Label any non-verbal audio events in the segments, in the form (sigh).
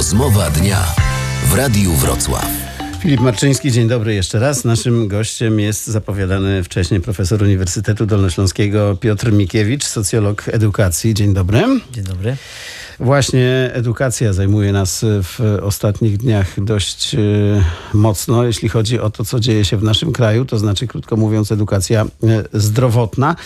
Rozmowa dnia w Radiu Wrocław. Filip Marczyński, dzień dobry jeszcze raz. Naszym gościem jest zapowiadany wcześniej profesor Uniwersytetu Dolnośląskiego Piotr Mikiewicz, socjolog edukacji. Dzień dobry. Dzień dobry. Właśnie edukacja zajmuje nas w ostatnich dniach dość e, mocno, jeśli chodzi o to, co dzieje się w naszym kraju, to znaczy, krótko mówiąc, edukacja e, zdrowotna.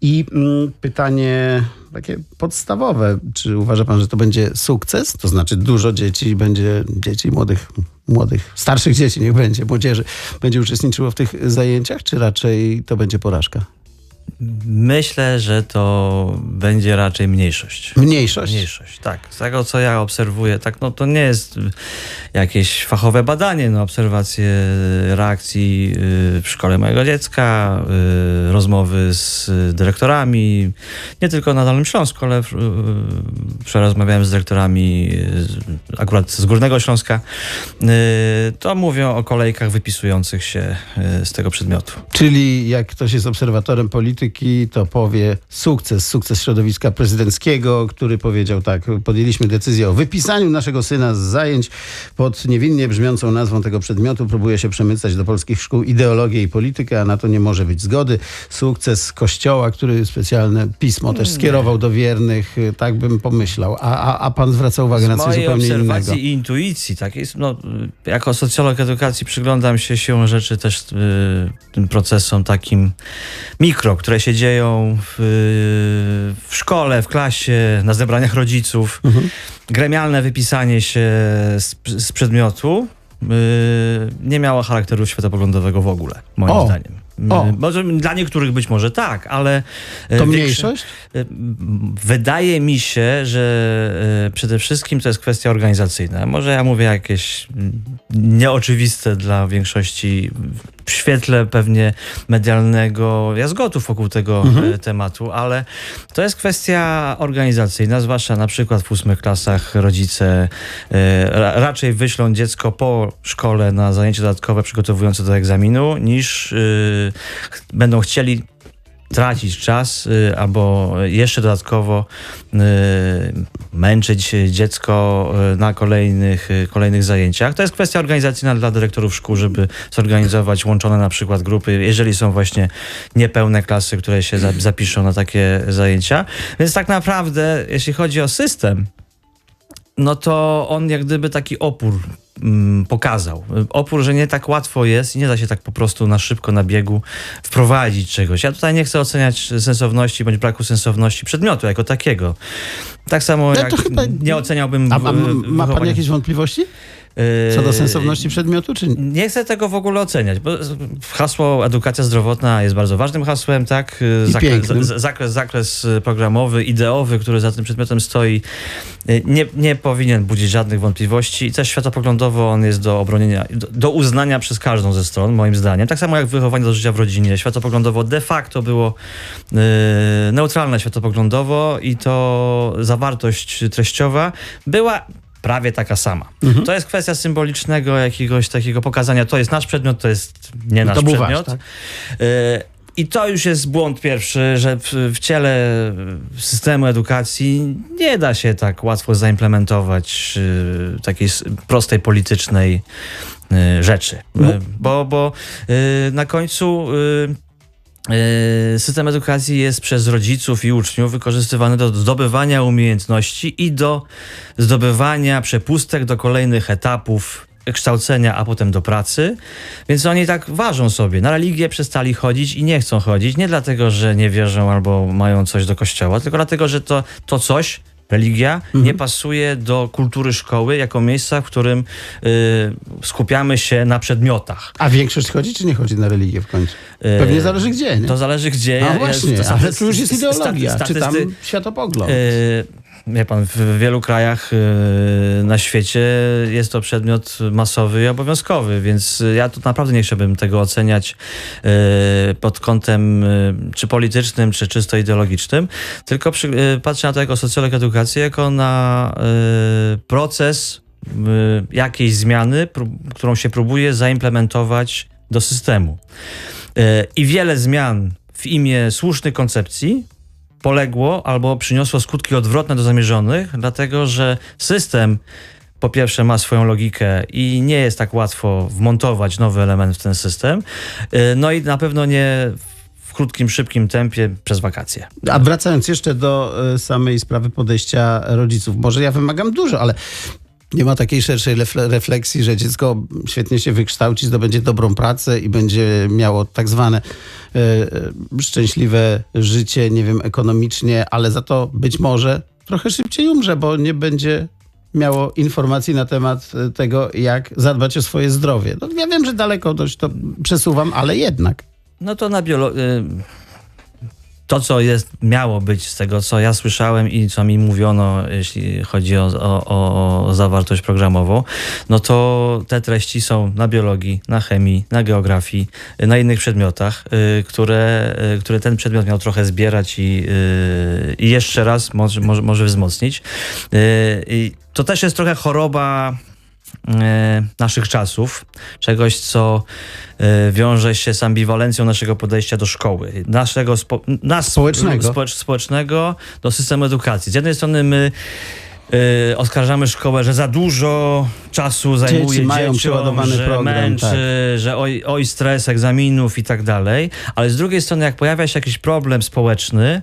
I mm, pytanie takie podstawowe, czy uważa pan, że to będzie sukces? To znaczy dużo dzieci będzie, dzieci młodych, młodych, starszych dzieci, niech będzie, młodzieży, będzie uczestniczyło w tych zajęciach, czy raczej to będzie porażka? Myślę, że to będzie raczej mniejszość. Mniejszość? Mniejszość, tak. Z tego, co ja obserwuję, tak, no to nie jest jakieś fachowe badanie, no obserwacje reakcji y, w szkole mojego dziecka, y, rozmowy z dyrektorami, nie tylko na Dolnym Śląsku, ale wczoraj rozmawiałem z dyrektorami akurat z Górnego Śląska, y, to mówią o kolejkach wypisujących się z tego przedmiotu. Czyli jak ktoś jest obserwatorem polityki, polityki, to powie sukces, sukces środowiska prezydenckiego, który powiedział tak, podjęliśmy decyzję o wypisaniu naszego syna z zajęć pod niewinnie brzmiącą nazwą tego przedmiotu. Próbuje się przemycać do polskich szkół ideologię i politykę, a na to nie może być zgody. Sukces Kościoła, który specjalne pismo też skierował do wiernych, tak bym pomyślał. A, a, a pan zwraca uwagę na coś zupełnie innego. Z mojej obserwacji i intuicji, tak jest, no, jako socjolog edukacji przyglądam się siłą rzeczy też y, tym procesom takim mikro, które się dzieją w, w szkole, w klasie, na zebraniach rodziców. Mhm. Gremialne wypisanie się z, z przedmiotu yy, nie miało charakteru światopoglądowego w ogóle, moim o. zdaniem. O. Może, dla niektórych być może tak, ale. E, to mniejszość? E, wydaje mi się, że e, przede wszystkim to jest kwestia organizacyjna. Może ja mówię jakieś nieoczywiste dla większości w świetle pewnie medialnego jazgotów wokół tego mhm. tematu, ale to jest kwestia organizacyjna, zwłaszcza na przykład w ósmych klasach rodzice raczej wyślą dziecko po szkole na zajęcie dodatkowe przygotowujące do egzaminu, niż będą chcieli tracić czas y, albo jeszcze dodatkowo y, męczyć dziecko y, na kolejnych, kolejnych zajęciach. To jest kwestia organizacyjna dla dyrektorów szkół, żeby zorganizować łączone na przykład grupy, jeżeli są właśnie niepełne klasy, które się zapiszą na takie zajęcia. Więc tak naprawdę, jeśli chodzi o system, no to on jak gdyby taki opór pokazał. Opór, że nie tak łatwo jest i nie da się tak po prostu na szybko, na biegu wprowadzić czegoś. Ja tutaj nie chcę oceniać sensowności bądź braku sensowności przedmiotu jako takiego. Tak samo no jak chyba... nie oceniałbym... A, a ma pan jakieś wątpliwości? Co do sensowności przedmiotu, czy nie? chcę tego w ogóle oceniać, bo hasło edukacja zdrowotna jest bardzo ważnym hasłem, tak? Zakres, zakres, zakres programowy, ideowy, który za tym przedmiotem stoi, nie, nie powinien budzić żadnych wątpliwości i też światopoglądowo on jest do obronienia, do, do uznania przez każdą ze stron, moim zdaniem. Tak samo jak wychowanie do życia w rodzinie. Światopoglądowo de facto było yy, neutralne światopoglądowo i to zawartość treściowa była prawie taka sama. Mhm. To jest kwestia symbolicznego jakiegoś takiego pokazania, to jest nasz przedmiot, to jest nie nasz to przedmiot. Tak? Y i to już jest błąd pierwszy, że w, w, ciele systemu edukacji nie da się tak łatwo zaimplementować y, takiej prostej politycznej y, rzeczy. No. Bo, bo y, na końcu y, system edukacji jest przez rodziców i uczniów wykorzystywany do zdobywania umiejętności i do zdobywania przepustek do kolejnych etapów kształcenia, a potem do pracy. Więc oni tak ważą sobie. Na religię przestali chodzić i nie chcą chodzić. Nie dlatego, że nie wierzą albo mają coś do kościoła, tylko dlatego, że to, to coś religia mhm. nie pasuje do kultury szkoły jako miejsca, w którym y, skupiamy się na przedmiotach. A większość chodzi, czy nie chodzi na religię w końcu? Y, Pewnie zależy gdzie, nie? To zależy gdzie. No właśnie, ale tu już jest ideologia, czy tam światopogląd. Y, wie pan, w wielu krajach y, na świecie jest to przedmiot masowy i obowiązkowy, więc ja tu naprawdę nie chciałbym tego oceniać y, pod kątem y, czy politycznym, czy czysto ideologicznym, tylko przy, patrzę na to jako socjolog edukacji, jako na proces jakiejś zmiany, którą się próbuje zaimplementować do systemu. I wiele zmian w imię słusznej koncepcji poległo albo przyniosło skutki odwrotne do zamierzonych, dlatego że system po pierwsze ma swoją logikę i nie jest tak łatwo wmontować nowy element w ten system. No i na pewno nie w krótkim, szybkim tempie przez wakacje. A wracając jeszcze do samej sprawy podejścia rodziców, może ja wymagam dużo, ale nie ma takiej szerszej refleksji, że dziecko świetnie się wykształci, zdobędzie dobrą pracę i będzie miało tak zwane e, e, szczęśliwe życie, nie wiem, ekonomicznie, ale za to być może trochę szybciej umrze, bo nie będzie miało informacji na temat e, tego, jak zadbać o swoje zdrowie. No, ja wiem, że daleko dość to przesuwam, ale jednak. No to na biologię to, co jest, miało być z tego, co ja słyszałem i co mi mówiono, jeśli chodzi o, o, o, zawartość programową, no to te treści są na biologii, na chemii, na geografii, na innych przedmiotach, y, które, y, które ten przedmiot miał trochę zbierać i, y, i jeszcze raz może, może, może wzmocnić. I to też jest trochę choroba naszych czasów, czegoś, co e, wiąże się z ambiwalencją naszego podejścia do szkoły, naszego spo, nas, społecznego. społecznego do systemu edukacji. Z jednej strony my Yy, oskarżamy szkołę, że za dużo czasu zajmuje Dzieci mają dzieciom, że program, męczy, tak. że oj, oj stres egzaminów i tak dalej, ale z drugiej strony jak pojawia się jakiś problem społeczny,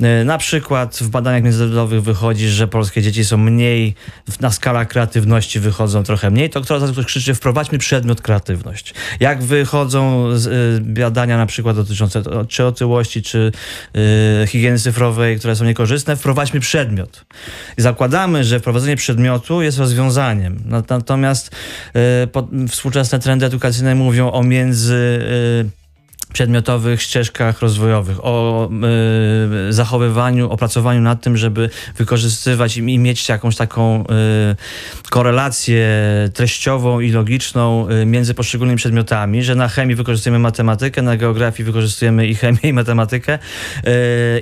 yy, na przykład w badaniach międzynarodowych wychodzi, że polskie dzieci są mniej, na skala kreatywności wychodzą trochę mniej, to ktoś ktoś krzyczy wprowadźmy przedmiot kreatywność. Jak wychodzą z, yy, badania na przykład dotyczące czy otyłości, czy yy, higieny cyfrowej, które są niekorzystne, wprowadźmy przedmiot. I zakładamy zakładamy, że wprowadzenie przedmiotu jest rozwiązaniem. Natomiast y, współczesne trendy edukacyjne mówią o między y, przedmiotowych ścieżkach rozwojowych, o y, zachowywaniu, opracowaniu nad tym, żeby wykorzystywać i, i mieć jakąś taką y, korelację treściową i logiczną y, między poszczególnymi przedmiotami, że na chemii wykorzystujemy matematykę, na geografii wykorzystujemy i chemię, i matematykę.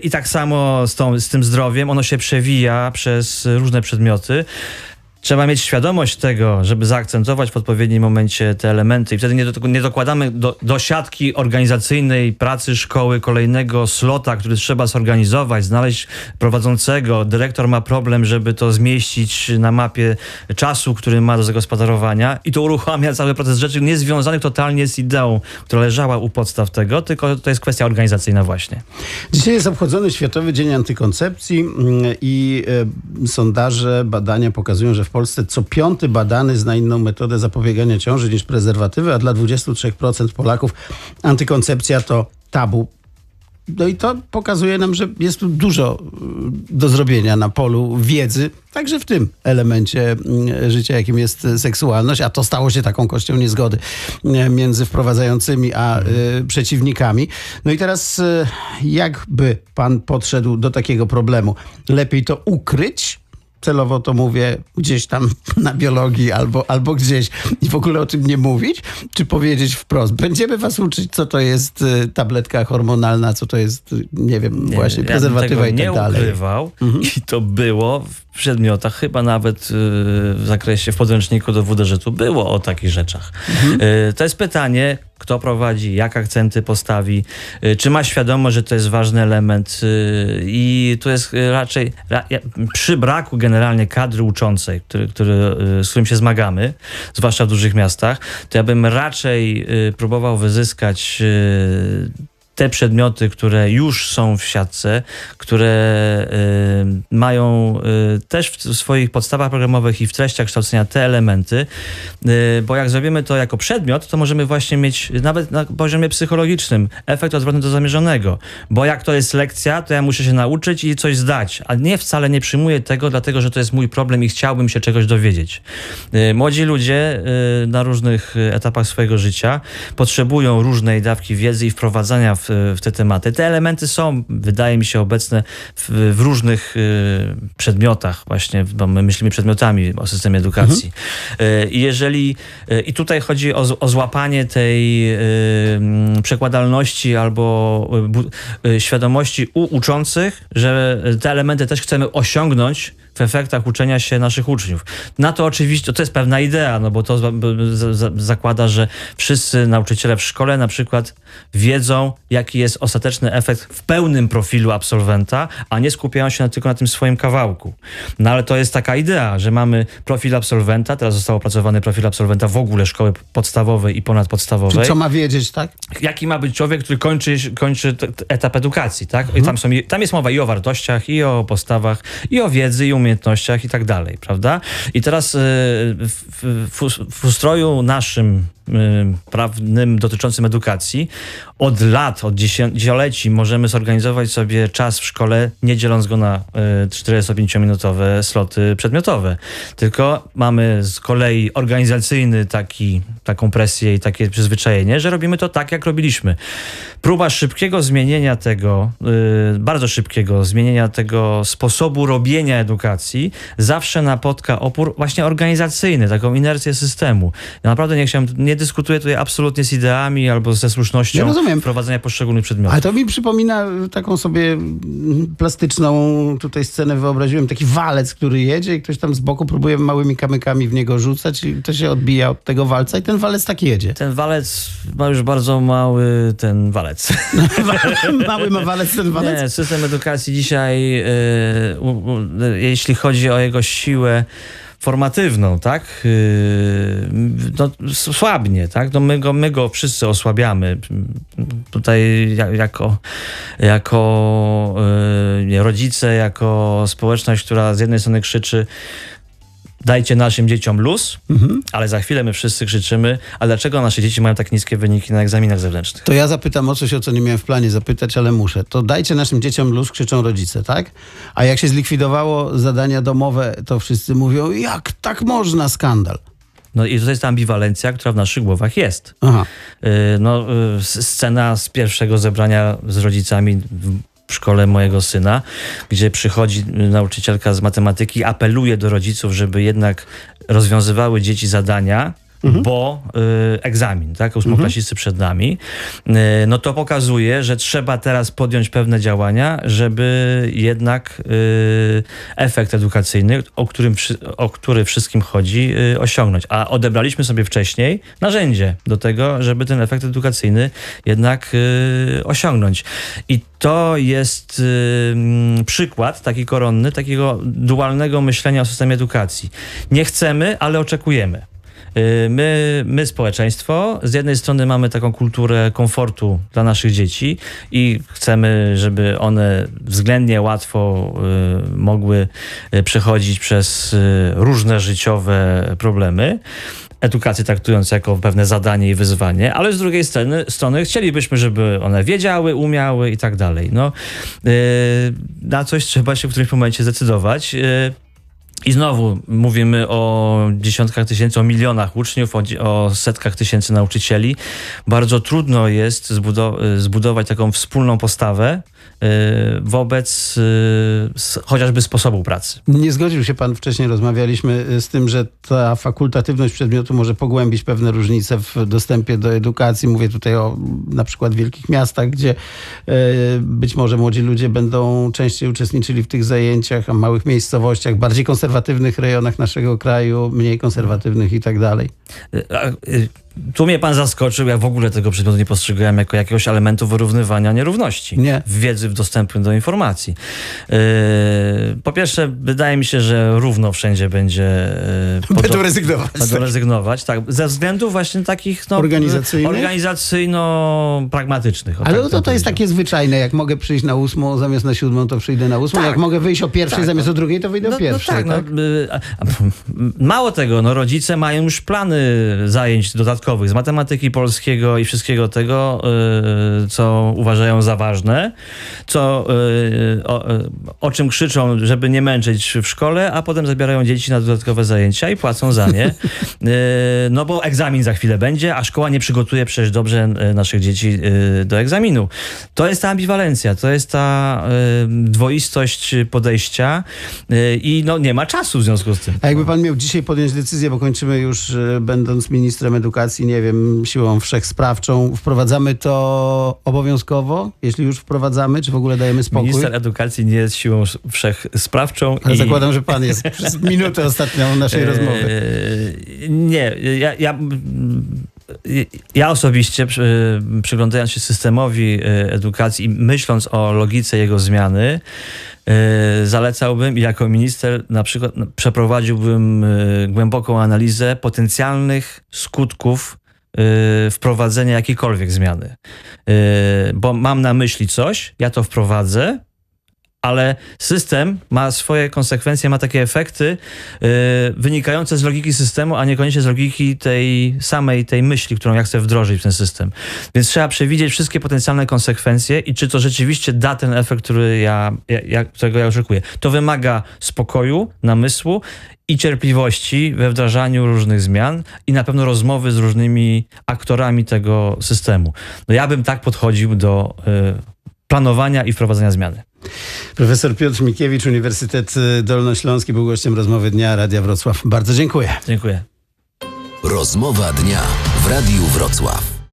I tak samo z, tą, z tym zdrowiem, ono się przewija przez różne przedmioty. Trzeba mieć świadomość tego, żeby zaakcentować w odpowiednim momencie te elementy i wtedy nie, do, nie dokładamy do, do siatki organizacyjnej pracy szkoły kolejnego slota, który trzeba zorganizować, znaleźć prowadzącego. Dyrektor ma problem, żeby to zmieścić na mapie czasu, który ma do zagospodarowania i to uruchamia cały proces rzeczy niezwiązanych totalnie z ideą, która leżała u podstaw tego, tylko to jest kwestia organizacyjna właśnie. Dzisiaj jest obchodzony Światowy Dzień Antykoncepcji mm, i y, sondaże, badania pokazują, że w Polsce co piąty badany zna inną metodę zapobiegania ciąży niż prezerwatywy, a dla 23% Polaków antykoncepcja to tabu. No i to pokazuje nam, że jest tu dużo y, do zrobienia na polu wiedzy, także w tym elemencie y, życia, jakim jest seksualność, a to stało się taką kością niezgody y, między wprowadzającymi a y, przeciwnikami. No i teraz jakby pan podszedł do takiego problemu? Lepiej to ukryć, celowo to mówię gdzieś tam (laughs) na biologii albo, albo gdzieś i w ogóle o tym nie mówić, czy powiedzieć wprost. Będziemy was uczyć, co to jest y, tabletka hormonalna, co to jest, y, nie wiem, nie, właśnie prezerwatywa ja i tak dalej. nie ukrywał mhm. i to było w przedmiotach, chyba nawet y, w zakresie w podręczniku do WDŻ-u było o takich rzeczach. Mhm. To jest pytanie, kto prowadzi, jak akcenty postawi, y, czy ma świadomość, że to jest ważny element y, i tu jest y, raczej przy braku generalnie kadry uczącej, który, który, z którym się zmagamy, zwłaszcza w dużych miastach, to ja bym raczej próbował wyzyskać te przedmioty, które już są w siatce, które y, mają y, też w swoich podstawach programowych i w treściach kształcenia te elementy, y, bo jak zrobimy to jako przedmiot, to możemy właśnie mieć nawet na poziomie psychologicznym efekt odwrotny do zamierzonego, bo jak to jest lekcja, to ja muszę się nauczyć i coś zdać, a nie wcale nie przyjmuję tego, dlatego że to jest mój problem i chciałbym się czegoś dowiedzieć. Y, młodzi ludzie y, na różnych etapach swojego życia potrzebują różnej dawki wiedzy i wprowadzania w w, te tematy. Te elementy są, wydaje mi się, obecne w, w różnych y, przedmiotach, właśnie, bo my myślimy przedmiotami o systemie edukacji. Mhm. Jeżeli, y, i tutaj chodzi o, o złapanie tej mm, przekładalności albo świadomości u uczących, że te elementy też chcemy osiągnąć w efektach uczenia się naszych uczniów. Na to oczywiście, to jest pewna idea, no bo to zakłada, że wszyscy nauczyciele w szkole na przykład wiedzą, jaki jest ostateczny efekt w pełnym profilu absolwenta, a nie skupiają się tylko na tym swoim kawałku. No ale to jest taka idea, że mamy profil absolwenta, teraz został opracowany profil absolwenta w ogóle szkoły podstawowej i ponadpodstawowej. Czyli co ma wiedzieć, tak? Jaki ma być człowiek, który kończy, kończy etap edukacji, tak? Mhm. I tam, są, tam jest mowa i o wartościach, i o postawach, i o wiedzy, i umiejętnościach i tak dalej, prawda? I teraz y, w, w, w ustroju naszym y, prawnym dotyczącym edukacji od lat, od dziesięcioleci możemy zorganizować sobie czas w szkole, nie dzieląc go na 45-minutowe sloty przedmiotowe. Tylko mamy z kolei organizacyjny taki, taką presję i takie przyzwyczajenie, że robimy to tak, jak robiliśmy. Próba szybkiego zmienienia tego, yy, bardzo szybkiego zmienienia tego sposobu robienia edukacji zawsze napotka opór właśnie organizacyjny, taką inercję systemu. Ja naprawdę nie chciałem, nie dyskutuję tutaj absolutnie z ideami albo ze słusznością rozumiem. Wprowadzenia poszczególnych przedmiotów. Ale to mi przypomina taką sobie plastyczną tutaj scenę wyobraziłem, taki walec, który jedzie i ktoś tam z boku próbuje małymi kamykami w niego rzucać i to się odbija od tego walca i ten walec tak jedzie. Ten walec ma już bardzo mały ten walec. (laughs) mały ma walec ten walec? Nie, system edukacji dzisiaj, yy, jeśli chodzi o jego siłę, formatywną, tak? Yy, no, słabnie, tak? No my, go, my go wszyscy osłabiamy. Tutaj jako, jako yy, rodzice, jako społeczność, która z jednej strony krzyczy dajcie naszym dzieciom luz, mhm. ale za chwilę my wszyscy krzyczymy, a dlaczego nasze dzieci mają tak niskie wyniki na egzaminach zewnętrznych? To ja zapytam o coś, o co nie miałem w planie zapytać, ale muszę. To dajcie naszym dzieciom luz, krzyczą rodzice, tak? A jak się zlikwidowało zadania domowe, to wszyscy mówią, jak tak można, skandal. No i to jest ta ambiwalencja, która w naszych głowach jest. Aha. Y, no, y, scena z pierwszego zebrania z rodzicami w szkole mojego syna, gdzie przychodzi nauczycielka z matematyki, apeluje do rodziców, żeby jednak rozwiązywały dzieci zadania, mhm. bo y, egzamin, tak, ósmoklasisty mhm. przed nami, y, no to pokazuje, że trzeba teraz podjąć pewne działania, żeby jednak y, efekt edukacyjny, o, którym, o który wszystkim chodzi, y, osiągnąć. A odebraliśmy sobie wcześniej narzędzie do tego, żeby ten efekt edukacyjny jednak y, osiągnąć. I to jest y, mm, przykład taki koronny, takiego dualnego myślenia o systemie edukacji. Nie chcemy, ale oczekujemy. Y, my, my, społeczeństwo, z jednej strony mamy taką kulturę komfortu dla naszych dzieci i chcemy, żeby one względnie łatwo y, mogły y, przechodzić przez różne życiowe problemy edukację traktując jako pewne zadanie i wyzwanie, ale z drugiej strony, strony chcielibyśmy, żeby one wiedziały, umiały i tak dalej. No, na coś trzeba się w którymś momencie zdecydować. I znowu mówimy o dziesiątkach tysięcy, o milionach uczniów, o, o setkach tysięcy nauczycieli. Bardzo trudno jest zbudować taką wspólną postawę, wobec y, chociażby sposobu pracy. Nie zgodził się pan, wcześniej rozmawialiśmy y, z tym, że ta fakultatywność przedmiotu może pogłębić pewne różnice w dostępie do edukacji. Mówię tutaj o na przykład wielkich miastach, gdzie być może młodzi ludzie będą częściej uczestniczyli w tych zajęciach, a małych miejscowościach, bardziej konserwatywnych rejonach naszego kraju, mniej konserwatywnych i tak dalej. Tu mnie pan zaskoczył, ja w ogóle tego przedmiotu nie postrzegałem jako jakiegoś elementu wyrównywania nierówności nie. w wiedzy, w dostępu do informacji. Yy, po pierwsze, wydaje mi się, że równo wszędzie będzie... Yy, będą rezygnować. Będą rezygnować, tak. Ze względów właśnie takich no, organizacyjno-pragmatycznych. Ale tak, to, to jest takie zwyczajne, jak mogę przyjść na ósmą zamiast na siódmą, to przyjdę na ósmą. Tak. Jak mogę wyjść o pierwszej tak, zamiast o drugiej, to wyjdę no, o pierwszej. No tak, no, tak? No, mało tego, no, rodzice mają już plany zajęć dodatkowych z matematyki polskiego i wszystkiego tego, y, co uważają za ważne, co, y, o, o, czym krzyczą, żeby nie męczyć w szkole, a potem zabierają dzieci na dodatkowe zajęcia i płacą za nie. (laughs) Y, no bo egzamin za chwilę będzie, a szkoła nie przygotuje przecież dobrze naszych dzieci do egzaminu. To jest ta ambiwalencja, to jest ta dwoistość podejścia i no nie ma czasu w związku z tym. A jakby pan miał dzisiaj podjąć decyzję, bo kończymy już będąc ministrem edukacji, nie wiem, siłą wszechsprawczą, wprowadzamy to obowiązkowo? Jeśli już wprowadzamy, czy w ogóle dajemy spokój? Minister edukacji nie jest siłą wszechsprawczą. Ale i... zakładam, że pan jest przez minutę ostatnią naszej (laughs) rozmowy. Nie, ja, ja ja osobiście, przyglądając się systemowi edukacji i myśląc o logice jego zmiany, zalecałbym i jako minister na przykład przeprowadziłbym głęboką analizę potencjalnych skutków wprowadzenia jakiejkolwiek zmiany. Bo mam na myśli coś, ja to wprowadzę, ale system ma swoje konsekwencje, ma takie efekty yy, wynikające z logiki systemu, a niekoniecznie z logiki tej samej, tej myśli, którą ja chcę wdrożyć w ten system. Więc trzeba przewidzieć wszystkie potencjalne konsekwencje i czy to rzeczywiście da ten efekt, który ja, ja, którego ja oczekuję. To wymaga spokoju, namysłu i cierpliwości we wdrażaniu różnych zmian i na pewno rozmowy z różnymi aktorami tego systemu. No ja bym tak podchodził do yy, planowania i wprowadzenia zmiany. Profesor Piotr Mikiewicz, Uniwersytet Dolnośląski był gościem rozmowy dnia Radia Wrocław. Bardzo dziękuję. Dziękuję. Rozmowa dnia w Radiu Wrocław.